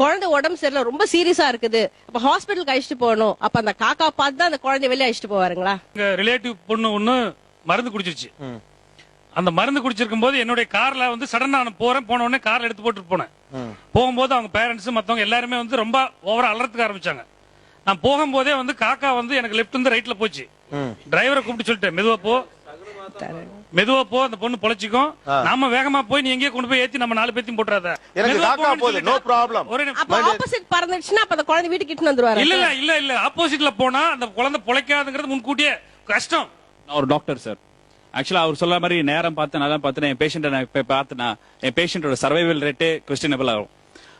குழந்தை உடம்பு சரியில்லை ரொம்ப சீரியஸா இருக்குது. அப்ப ஹாஸ்பிட்டலுக்கு அழைச்சிட்டு போகணும். அப்ப அந்த காக்கா பார்த்து தான் அந்த குழந்தைய வெளியே அழைச்சிட்டு போவாருங்களா? எங்க ரிலேட்டிவ் பொண்ணு ஒண்ணு மருந்து குடிச்சிருச்சு. அந்த மருந்து குடிச்சிருக்கும் போது என்னுடைய கார்ல வந்து சடனா நான் போறேன். போன உடனே கார்ல எடுத்து போட்டு போனேன். போகும்போது அவங்க பேரண்ட்ஸ் மத்தவங்க எல்லாருமே வந்து ரொம்ப ஓவரா அலறதுக்கு ஆரம்பிச்சாங்க. நான் போகும்போதே வந்து காக்கா வந்து எனக்கு லெஃப்ட் இருந்து ரைட்ல போச்சு. டிரைவரை கூப்பிட்டு சொல்லிட்டேன் மெதுவா போ. மெதுவா போ அந்த பொண்ணு பொழைச்சிக்கும். நாம வேகமா போய் நீ எங்கேயே கொண்டு போய் ஏத்தி நம்ம நாலு பேத்தையும் போட்டுறாத. எனக்கு காக்கா போகுது. ஒரே. அப்ப ஆப்போசிட் அப்ப அந்த குழந்தை வீட்டுக்கு வந்துருவாரு. இல்ல இல்ல இல்ல. இல்ல ஆப்போசிட்ல போனா அந்த குழந்தை பொழைக்காதுங்கிறது முன்கூட்டியே கஷ்டம். நான் ஒரு டாக்டர் சார் ஆக்சுவலா அவர் சொல்ற மாதிரி நேரம் பார்த்து நல்லா பார்த்து என் பேஷண்ட்டை நான் இப்ப பார்த்தேன்னா என் பேஷண்டோட சர்வைவல் ரேட்டே கொஸ்டினபிள் ஆகும்.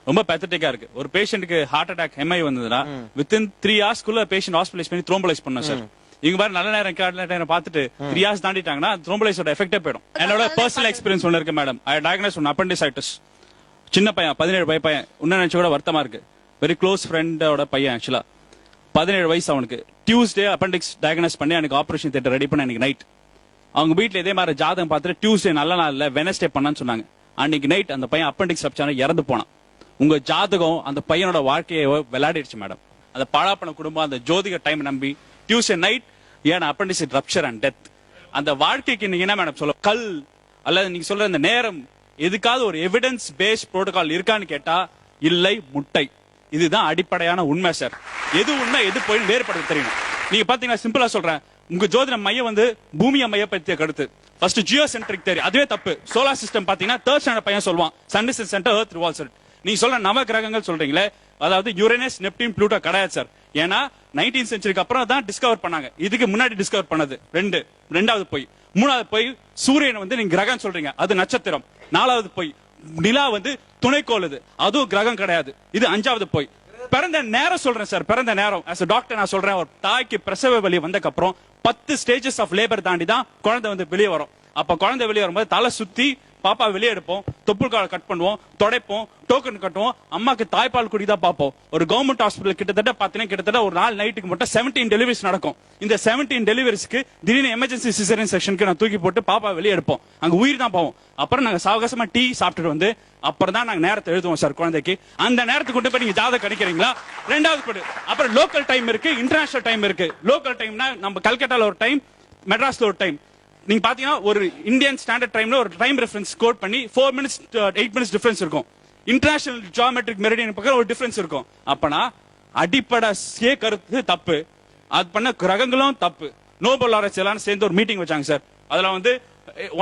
ரொம்ப பெத்தட்டிக்கா இருக்கு. ஒரு பேஷண்ட்டுக்கு ஹார்ட் அட்டாக் எம்ஐ வந்ததுன்னா வித்தின் த்ரீ ஹவர்ஸ்க்குள்ள பேஷண்ட் ஹாஸ்பிட்டலைஸ் பண்ணி த்ரோம்பலைஸ் பண்ணோம் சார் இவங்க மாதிரி நல்ல நேரம் கேட்ட நேரம் பார்த்துட்டு த்ரீ தாண்டிட்டாங்கன்னா த்ரோம்பலைஸோட எஃபெக்டே போயிடும். என்னோட பர்சனல் எக்ஸ்பீரியன்ஸ் ஒன்று இருக்கு madam I diagnose one appendicitis சின்ன பையன் பதினேழு வய பையன். இன்னும் நினைச்சு கூட வருத்தமா இருக்கு. வெரி க்ளோஸ் ஃப்ரெண்டோட பையன் ஆக்சுவலா பதினேழு வயசு அவனுக்கு. டியூஸ்டே அப்பண்டிக்ஸ் டயக்னோஸ் பண்ணி எனக்கு ஆபரேஷன் தேட்டர் ரெடி பண்ண எனக்கு நைட் அவங்க வீட்ல இதே மாதிரி ஜாதகம் பார்த்துட்டு டியூஸ்டே நல்ல நாள்ல வெனஸ்டே பண்ணான்னு சொன்னாங்க. அன்னைக்கு நைட் அந்த பையன் அப்பண்டிக்ஸ் ரப்சான இறந்து போனான். உங்க ஜாதகம் அந்த பையனோட வாழ்க்கையை விளையாடிடுச்சு மேடம் அந்த பாழாப்பன குடும்பம் அந்த ஜோதிக டைம் நம்பி டியூஸ்டே நைட் ஏன் அப்பண்டிசிட் ரப்சர் அண்ட் டெத் அந்த வாழ்க்கைக்கு நீங்க என்ன மேடம் சொல்ல கல் அல்லது நீங்க சொல்ற இந்த நேரம் எதுக்காவது ஒரு எவிடன்ஸ் பேஸ்ட் புரோட்டோகால் இருக்கான்னு கேட்டா இல்லை முட்டை. இதுதான் அடிப்படையான உண்மை சார் எது உண்மை எது போய் வேறுபடுத்த தெரியும் நீங்க பாத்தீங்கன்னா சிம்பிளா சொல்றேன். உங்க ஜோதிட மையம் வந்து பூமியை மையப்படுத்திய கருத்து. ஃபர்ஸ்ட் ஜியோ சென்ட்ரிக் தேரி அதுவே தப்பு. சோலார் சிஸ்டம் பாத்தீங்கன்னா தேர்ட் ஸ்டாண்டர்ட் பையன் சொல்லுவான். Sun is centre earth revolves நீங்க சொல்ற நவ கிரகங்கள் சொல்றீங்களே அதாவது யுரேனஸ் நெப்டின் ப்ளூட்டோ கிடையாது சார். ஏன்னா நைன்டீன் சென்ச்சுரிக்கு அப்புறம் தான் டிஸ்கவர் பண்ணாங்க. இதுக்கு முன்னாடி டிஸ்கவர் பண்ணது. ரெண்டு. ரெண்டாவது போய். மூணாவது போய் சூரியன் வந்து நீங்க கிரகம் சொல்றீங்க. அது நட்சத்திரம். நாலாவது போய் நிலா வந்து துணைக்கோள் இது. அதுவும் கிரகம் கிடையாது. இது அஞ்சாவது போய். பிறந்த நேரம் சொல்றேன் சார். பிறந்த நேரம். அஸ் டாக்டர் நான் சொல்றேன் ஒரு தாய்க்கு பிரசவ வலி வந்ததுக்கு அப்புறம் பத்து ஸ்டேஜஸ் ஆஃப் லேபர் தாண்டி தான் குழந்தை வந்து வெளியே வரும். அப்ப குழந்தை வெளியே வரும்போது தலை சுத்தி பாப்பா வெளியே எடுப்போம் தொப்புள் கால கட் பண்ணுவோம் தொடைப்போம் டோக்கன் கட்டுவோம் அம்மாக்கு தாய்ப்பால் குடி தான் பார்ப்போம். ஒரு கவர்மெண்ட் ஹாஸ்பிட்டல் கிட்டத்தட்ட பார்த்தீங்கன்னா கிட்டத்தட்ட ஒரு நாள் நைட்டுக்கு மட்டும் 17 டெலிவரிஸ் நடக்கும். இந்த 17 டெலிவரிஸ்க்கு திடீர்னு எமர்ஜென்சி சிசரின் செக்ஷனுக்கு நான் தூக்கி போட்டு பாப்பா வெளியே எடுப்போம். அங்கே உயிர் தான் போவோம். அப்புறம் நாங்கள் சாவகாசமா டீ சாப்பிட்டுட்டு வந்து அப்புறம் தான் நாங்கள் நேரத்தை எழுதுவோம் சார் குழந்தைக்கு. அந்த நேரத்துக்கு கொண்டு போய் நீங்க ஜாதகம் கணிக்கிறீங்களா? ரெண்டாவது படி அப்புறம் லோக்கல் டைம் இருக்கு இன்டர்நேஷனல் டைம் இருக்கு. லோக்கல் டைம்னா நம்ம கல்கட்டால ஒரு டைம் மெட்ராஸ்ல ஒரு டைம் நீங்க பாத்தீங்கன்னா ஒரு இந்தியன் ஸ்டாண்டர்ட் டைம்ல ஒரு டைம் ரெஃபரன்ஸ் கோட் பண்ணி four minutes eight minutes difference இருக்கும். இன்டர்நேஷனல் ஜியோமெட்ரிக் மெரிடியன் பக்கம் ஒரு டிஃபரன்ஸ் இருக்கும். அப்பனா அடிப்படை சே கருத்து தப்பு. அது பண்ண கிரகங்களும் தப்பு. நோபல் ஆராய்ச்சி எல்லாம் சேர்ந்து ஒரு மீட்டிங் வச்சாங்க சார் அதுல வந்து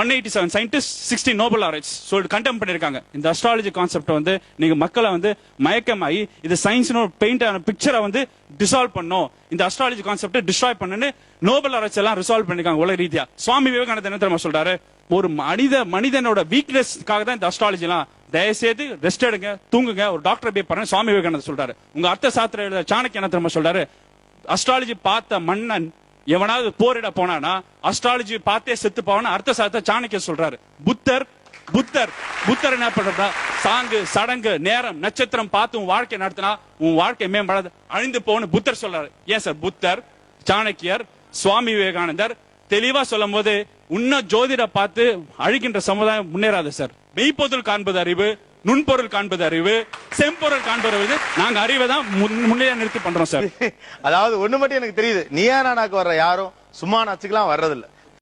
one eighty seven scientist sixty Nobel ஆராய்ச்சி சொல்லிட்டு கண்டெம் பண்ணிருக்காங்க இந்த அஸ்ட்ராலஜி கான்செப்ட் வந்து நீங்க மக்களை வந்து மயக்கமாயி இது சயின்ஸ்னு ஒரு பெயிண்டான பிக்சரை வந்து டிசால்வ் பண்ணும் இந்த அஸ்ட்ராலஜி கான்செப்டை டிஸ்ட்ராய் பண்ணுன்னு நோபல் ஆராய்ச்சி எல்லாம் ரிசால்வ் பண்ணிருக்காங்க உலக ரீதியா. சுவாமி விவேகானந்தர் என்ன தெரியுமா சொல்றாரு? ஒரு மனித மனிதனோட வீக்னஸ்க்காக தான் இந்த அஸ்ட்ராலஜி எல்லாம் தயவுசெய்து ரெஸ்ட் எடுங்க தூங்குங்க ஒரு டாக்டர் போய் பாருங்க சுவாமி விவேகானந்தர் சொல்றாரு. உங்க அர்த்த சாஸ்திர எழுத சாணக்கிய என்ன தெரியுமா சொல்றாரு? அஸ்ட்ராலஜி பார்த்த மன்னன் எவனாவது போரிட போனானா அஸ்ட்ராலஜி பார்த்தே செத்து போவான்னு அர்த்த சாத்த சாணக்கிய சொல்றாரு. புத்தர் புத்தர் புத்தர் என்ன பண்றதா சாங்கு சடங்கு நேரம் நட்சத்திரம் பார்த்து உன் வாழ்க்கை நடத்தினா உன் வாழ்க்கை மேம்படாது அழிந்து போகணும் புத்தர் சொல்றாரு. ஏன் சார்? புத்தர் சாணக்கியர் சுவாமி விவேகானந்தர் தெளிவா சொல்லும் போது உன்ன ஜோதிட பார்த்து அழிக்கின்ற சமுதாயம் முன்னேறாது சார். மெய்ப்பொருள் காண்பது அறிவு நுண்பொருள் காண்பது அறிவு செம்பொருள் காண்பது அறிவு. நாங்க அறிவை தான் முன்- நிறுத்தி பண்றோம் சார். அதாவது ஒண்ணு மட்டும் எனக்கு தெரியுது. நீயா நானாக்கு வர்ற யாரும் சும்மா நச்சுக்கெல்லாம் வர்றதில்ல.